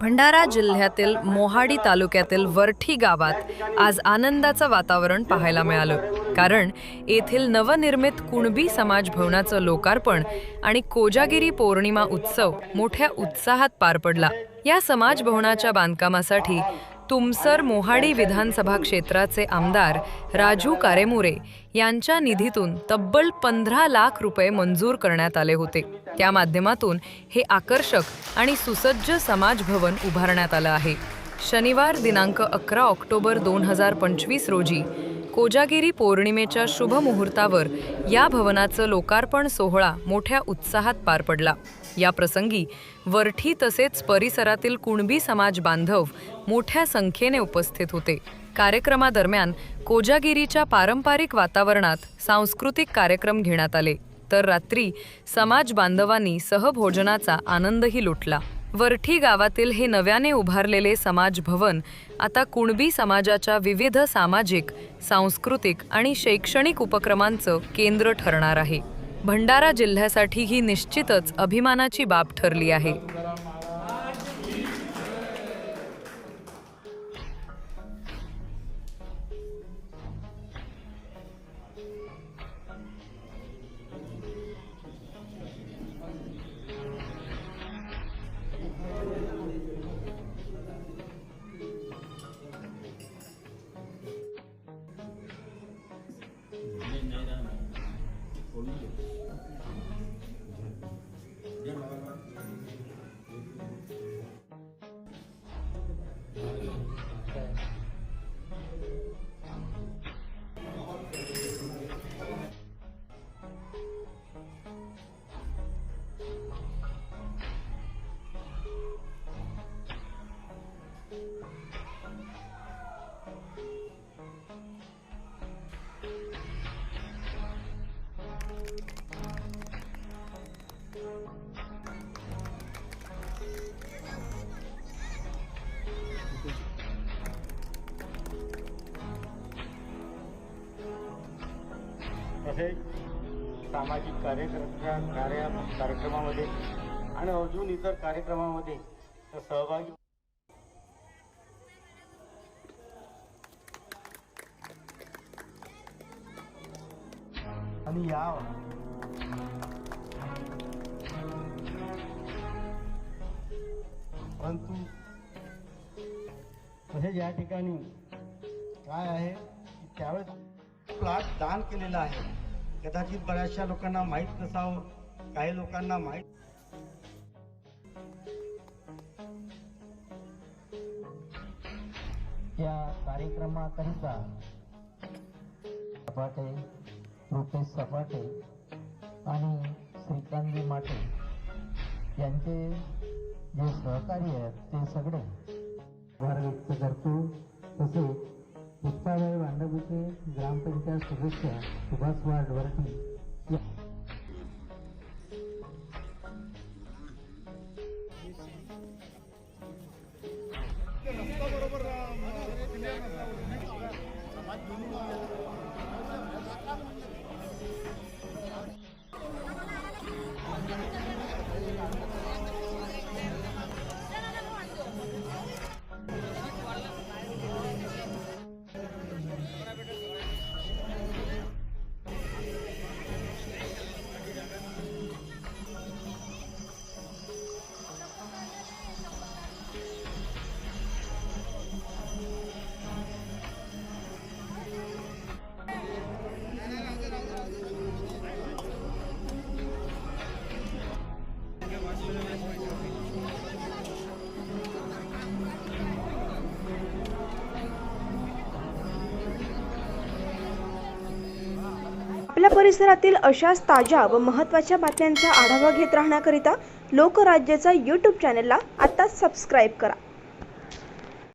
भंडारा जिल्ह्यातील मोहाडी तालुक्यातील वरठी गावात आज आनंदाचं वातावरण पाहायला मिळालं. कारण येथील नवनिर्मित कुणबी समाज भवनाचं लोकार्पण आणि कोजागिरी पौर्णिमा उत्सव मोठ्या उत्साहात पार पडला. या समाज भवनाच्या बांधकामासाठी तुमसर मोहाडी विधानसभा क्षेत्राचे आमदार राजू कारेमुरे यांच्या निधीतून तब्बल पंधरा लाख रुपये मंजूर करण्यात आले होते. त्या माध्यमातून हे आकर्षक आणि सुसज्ज समाज भवन उभारण्यात आलं आहे. शनिवार दिनांक अकरा ऑक्टोबर दोन हजार पंचवीस रोजी कोजागिरी पौर्णिमेच्या शुभ मुहूर्तावर या भवनाचं लोकार्पण सोहळा मोठ्या उत्साहात पार पडला. या प्रसंगी वरठी तसेच परिसरातील कुणबी समाज बांधव मोठ्या संख्येने उपस्थित होते. कार्यक्रमादरम्यान कोजागिरीच्या पारंपरिक वातावरणात सांस्कृतिक कार्यक्रम घेण्यात आले. तर रात्री समाज बांधवांनी सहभोजनाचा आनंदही लुटला. वरठी गावातील हे नव्याने उभारलेले समाज भवन आता कुणबी समाजाच्या विविध सामाजिक सांस्कृतिक आणि शैक्षणिक उपक्रमांचं केंद्र ठरणार आहे. भंडारा जिल्ह्यासाठी ही निश्चितच अभिमानाची बाब ठरली आहे. तसेच सामाजिक कार्यकर्त्या कार्या कार्यक्रमामध्ये आणि अजून इतर कार्यक्रमामध्ये तर सहभागी आणि या परंतु तसेच या ठिकाणी काय आहे की त्यावेळेस प्लॉट दान केलेला आहे. कदाचित बऱ्याचशा लोकांना माहीत नसावं काही लोकांना माहीत या कार्यक्रमाकरिता सपाटे रुपेश सपाटे आणि श्रीकांतजी माटे यांचे जे सहकारी आहेत ते सगळे आभार व्यक्त करतो. तसेच पुष्पाबाई भांडबुके ग्रामपंचायत सदस्य सुभाष वार्ड बरोबर. आपल्या परिसरातील अशाच ताज्या व महत्त्वाच्या बातम्यांचा आढावा घेत राहण्याकरिता लोकराज्याचा यूट्यूब चॅनलला आत्ताच सबस्क्राईब करा.